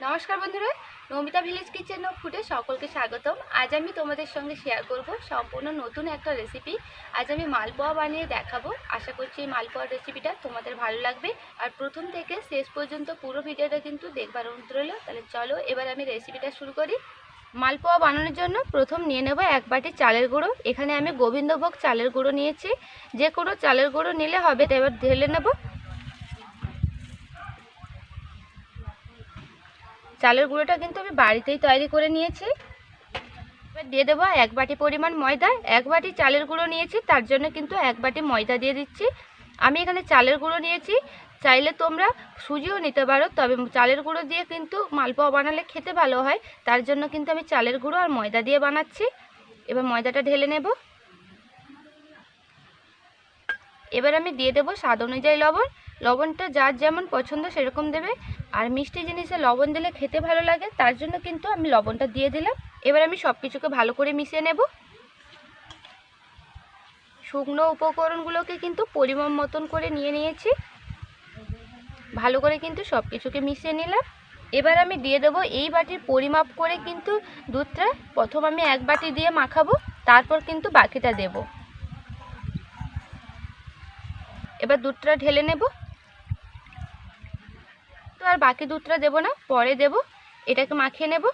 নমস্কার বন্ধুরা, Namita village kitchen ও ফুডে সকলকে স্বাগতম। আজ আমি তোমাদের সঙ্গে শেয়ার করব সম্পূর্ণ নতুন একটা রেসিপি আজ আমি মালপোয়া বানিয়ে দেখাবো। আশা করছি এই মালপোয়ার রেসিপিটা তোমাদের ভালো লাগবে। আর প্রথম থেকে শেষ পর্যন্ত পুরো ভিডিওটা কিন্তু দেখবার অনুরোধ রইল। তাহলে চলো এবার আমি রেসিপিটা শুরু করি। মালপোয়া বানানোর জন্য প্রথম নিয়ে নেব এক বাটি চালের গুঁড়ো। এখানে আমি গোবিন্দভোগ চালের গুঁড়ো নিয়েছি। যে কোনো চালের গুঁড়ো নিলে হবে এবার ঢেলে নেব। চালের গুঁড়োটা কিন্তু আমি বাড়িতেই তৈরি করে নিয়েছি। এবার দিয়ে দেবো এক বাটি পরিমাণ ময়দা। এক বাটি চালের গুঁড়ো নিয়েছি, তার জন্য কিন্তু এক বাটি ময়দা দিয়ে দিচ্ছি। আমি এখানে চালের গুঁড়ো নিয়েছি। চাইলে তোমরা সুজিও নিতে পারো, তবে চালের গুঁড়ো দিয়ে কিন্তু মালপোয়া বানালে খেতে ভালো হয়। তার জন্য কিন্তু আমি চালের গুঁড়ো আর ময়দা দিয়ে বানাচ্ছি। এবার ময়দাটা ঢেলে নেব। এবার আমি দিয়ে দেবো স্বাদ অনুযায়ী লবণ। লবণটা যার যেমন পছন্দ সেরকম দেবে। আর মিষ্টি জিনিসে লবণ দিলে খেতে ভালো লাগে, তার জন্য কিন্তু আমি লবণটা দিয়ে দিলাম। এবার আমি সব কিছুকে ভালো করে মিশিয়ে নেব। শুকনো উপকরণগুলোকে কিন্তু পরিমাণ মতন করে নিয়ে নিয়েছি। ভালো করে কিন্তু সব কিছুকে মিশিয়ে নিলাম। এবার আমি দিয়ে দেবো এই বাটির পরিমাপ করে কিন্তু দুধটা। প্রথম আমি এক বাটি দিয়ে মাখাবো, তারপর কিন্তু বাকিটা দেব। এবার দুধটা ঢেলে নেব। আর বাকি দুধটা দেবো না, পরে দেব। এটাকে মাখিয়ে নেব।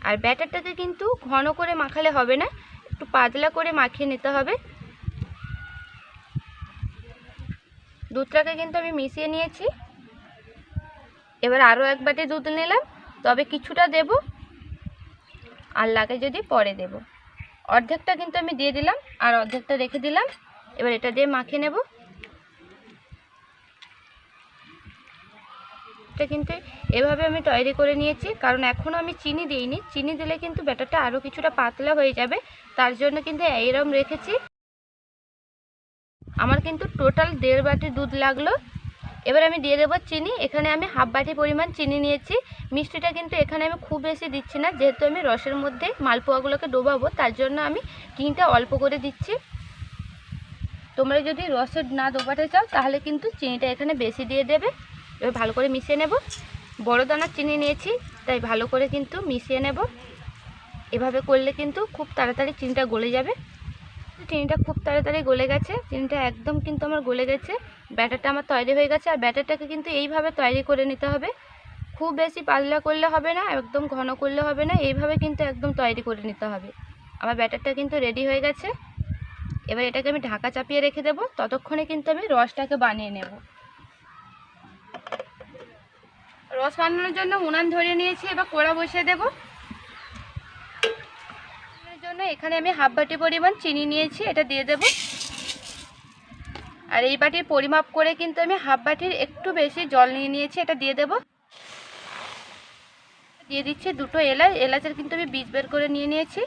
আর ব্যাটারটাকে কিন্তু ঘন করে মাখালে হবে না, একটু পাতলা করে মাখিয়ে নিতে হবে। দুধটাকে কিন্তু আমি মিশিয়ে নিয়েছি। এবার আরও এক বাটি দুধ নিলাম, তবে কিছুটা দেব। আর লাগে যদি পরে দেব। অর্ধেকটা কিন্তু আমি দিয়ে দিলাম, আর অর্ধেকটা রেখে দিলাম। এবার এটা দিয়ে মাখিয়ে নেব। এটা কিন্তু এভাবে আমি তৈরি করে নিয়েছি। কারণ এখনও আমি চিনি দিইনি। চিনি দিলে কিন্তু ব্যাটারটা আরও কিছুটা পাতলা হয়ে যাবে। তার জন্য কিন্তু এইরকম রেখেছি। আমার কিন্তু টোটাল দেড় বাটি দুধ লাগল। এবার আমি দিয়ে দেবো চিনি। এখানে আমি হাফ বাটি পরিমাণ চিনি নিয়েছি। মিষ্টিটা কিন্তু এখানে আমি খুব বেশি দিচ্ছি না। যেহেতু আমি রসের মধ্যে মালপোয়াগুলোকে ডোবাবো, তার জন্য আমি চিনিটা অল্প করে দিচ্ছি। তোমরা যদি রসের না ডোবাতে চাও, তাহলে কিন্তু চিনিটা এখানে বেশি দিয়ে দেবে। এবার ভালো করে মিশিয়ে নেব। বড় দানার চিনি নিয়েছি, তাই ভালো করে কিন্তু মিশিয়ে নেব। এভাবে করলে কিন্তু খুব তাড়াতাড়ি চিনিটা গলে যাবে। চিনিটা খুব তাড়াতাড়ি গলে গেছে, চিনিটা একদম কিন্তু আমার গলে গেছে। ব্যাটারটা আমার তৈরি হয়ে গেছে, আর ব্যাটারটাকে কিন্তু এইভাবে তৈরি করে নিতে হবে। খুব বেশি পাতলা করলে হবে না, একদম ঘন করলে হবে না, এইভাবে কিন্তু একদম তৈরি করে নিতে হবে। আমার ব্যাটারটা কিন্তু রেডি হয়ে গেছে। এবার এটাকে আমি ঢাকা চাপিয়ে রেখে দেবো, ততক্ষণে কিন্তু আমি রসটাকে বানিয়ে নেব। রস বানানোর জন্য উনান ধরিয়ে নিয়েছি, এবার কোড়া বসিয়ে দেব। জন্য এখানে আমি হাফ বাটি পরিমাণ চিনি নিয়েছি, এটা দিয়ে দেব। আর এই বাটির পরিমাপ করে কিন্তু আমি হাফ বাটির একটু বেশি জল নিয়ে নিয়েছি, এটা দিয়ে দেব। দিয়ে দিচ্ছি দুটো এলাচ, এলাচের কিন্তু আমি বীজ বের করে নিয়ে নিয়েছি।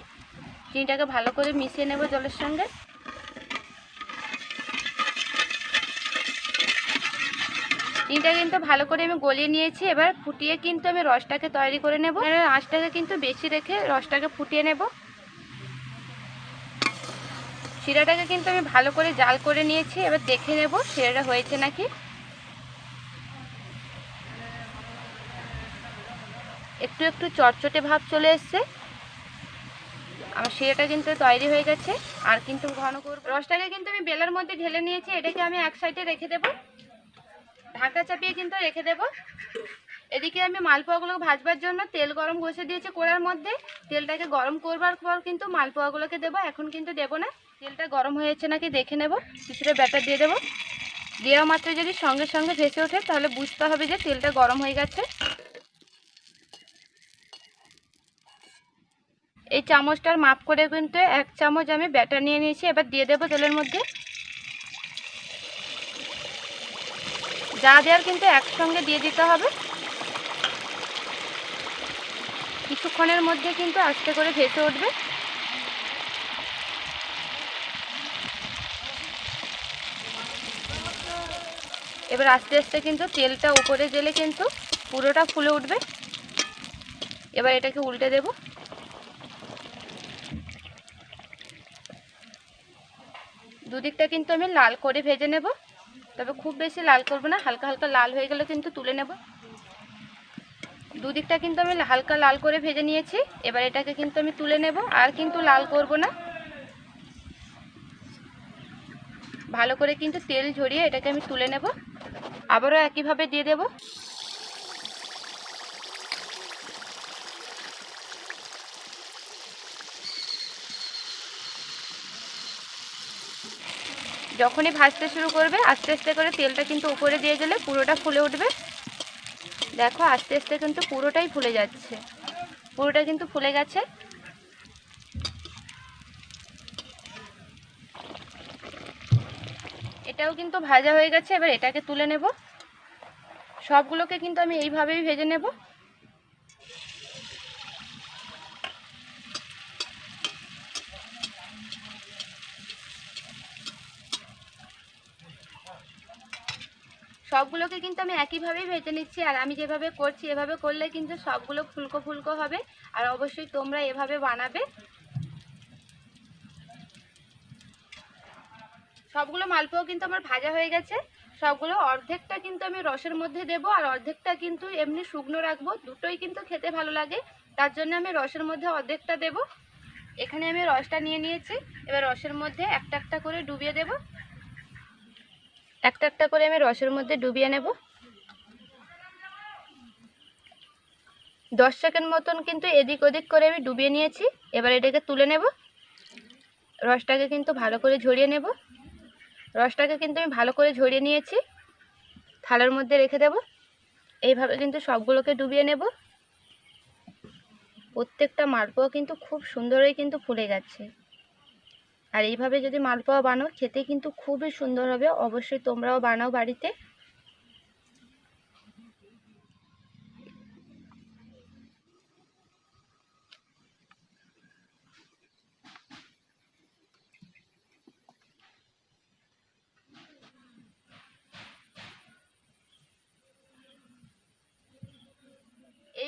চিনিটাকে ভালো করে মিশিয়ে নেব জলের সঙ্গে। চিনিটা কিন্তু ভালো করে আমি গলিয়ে নিয়েছি। এবার ফুটিয়ে কিন্তু আমি রসটাকে তৈরি করে নেব। আঁচটাকে কিন্তু বেশি রেখে রসটাকে ফুটিয়ে নেব। শিরাটাকে কিন্তু আমি ভালো করে জাল করে নিয়েছি। এবার দেখে নেব শিরাটা হয়েছে নাকি। একটু একটু চটচটে ভাব চলে এসছে। আমার শিরাটা কিন্তু তৈরি হয়ে গেছে। আর কিন্তু ঘন করব। রসটাকে কিন্তু আমি বেলার মধ্যে ঢেলে নিয়েছি। এটাকে আমি এক সাইডে রেখে দেবো। ঢাকা চাপিয়ে কিন্তু রেখে দেব। এদিকে আমি মালপোয়াগুলো ভাজবার জন্য তেল গরম বসে দিয়েছি কোড়ার মধ্যে। তেলটাকে গরম করবার পর কিন্তু মালপোয়াগুলোকে দেবো। এখন কিন্তু দেবো না। তেলটা গরম হয়েছে নাকি দেখে নেব। কিছুটা ব্যাটার দিয়ে দেবো। দেওয়া মাত্র যদি সঙ্গে সঙ্গে ভেসে ওঠে, তাহলে বুঝতে হবে যে তেলটা গরম হয়ে গেছে। এই চামচটার মাপ করে কিন্তু এক চামচ আমি ব্যাটার নিয়ে নিয়েছি। এবার দিয়ে দেবো তেলের মধ্যে। যা দেওয়ার কিন্তু একসঙ্গে দিয়ে দিতে হবে। কিছুক্ষণের মধ্যে কিন্তু আস্তে করে ভেসে উঠবে। এবার আস্তে আস্তে কিন্তু তেলটা উপরে জেলে কিন্তু পুরোটা ফুলে উঠবে। এবার এটাকে উল্টে দেব। দুদিকটা কিন্তু আমি লাল করে ভেজে নেব। তবে খুব বেশি লাল করব না, হালকা হালকা লাল হয়ে গেলে কিন্তু তুলে নেব। দুদিকটা কিন্তু আমি হালকা লাল করে ভেজে নিয়েছি, এবার এটাকে কিন্তু আমি তুলে নেব, আর কিন্তু লাল করব না। ভালো করে কিন্তু তেল ঝরিয়ে এটাকে আমি তুলে নেব, আবারও একইভাবে দিয়ে দেব। যখনই ভাজতে শুরু করবে, আস্তে আস্তে করে তেলটা কিন্তু উপরে দিয়ে গেলে পুরোটা ফুলে উঠবে। দেখো, আস্তে আস্তে কিন্তু পুরোটাই ফুলে যাচ্ছে। পুরোটা কিন্তু ফুলে গেছে। এটাও কিন্তু ভাজা হয়ে গেছে, এবার এটাকে তুলে নেব। সবগুলোকে কিন্তু আমি এইভাবেই ভেজে নেব। সবগুলোকে কিন্তু আমি একইভাবেই ভেজে নিচ্ছি, আর আমি যেভাবে করছি এভাবে করলে কিন্তু সবগুলো ফুলকো ফুলকো হবে। আর অবশ্যই তোমরা এভাবে বানাবে। সবগুলো মালপোয়া কিন্তু আমার ভাজা হয়ে গেছে। সবগুলো অর্ধেকটা কিন্তু আমি রসের মধ্যে দেব, আর অর্ধেকটা কিন্তু এমনি শুকনো রাখব। দুটোই কিন্তু খেতে ভালো লাগে। তার জন্য আমি রসের মধ্যে অর্ধেকটা দেব। এখানে আমি রসটা নিয়ে নিয়েছি। এবার রসের মধ্যে একটা একটা করে ডুবিয়ে দেব। একটা একটা করে আমি রসের মধ্যে ডুবিয়ে নেব। দশ সেকেন্ড মতন কিন্তু এদিক ওদিক করে আমি ডুবিয়ে নিয়েছি। এবার এটাকে তুলে নেব। রসটাকে কিন্তু ভালো করে ঝরিয়ে নেব। রসটাকে কিন্তু আমি ভালো করে ঝরিয়ে নিয়েছি। থালার মধ্যে রেখে দেব। এইভাবে কিন্তু সবগুলোকে ডুবিয়ে নেব। প্রত্যেকটা মালপোয়া কিন্তু খুব সুন্দরই কিন্তু ফুলে যাচ্ছে। আর এইভাবে যদি মালপোয়া বানাও খেতে কিন্তু খুবই সুন্দর হবে। অবশ্যই তোমরাও বানাও বাড়িতে।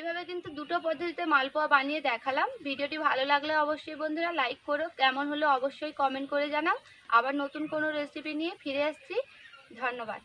এইভাবে কিন্তু দুটো পদ্ধতিতে মালপোয়া বানিয়ে দেখালাম। ভিডিওটি ভালো লাগলে অবশ্যই বন্ধুরা লাইক করো, কেমন হলো অবশ্যই কমেন্ট করে জানাও। আবার নতুন কোনো রেসিপি নিয়ে ফিরে আসছি। ধন্যবাদ।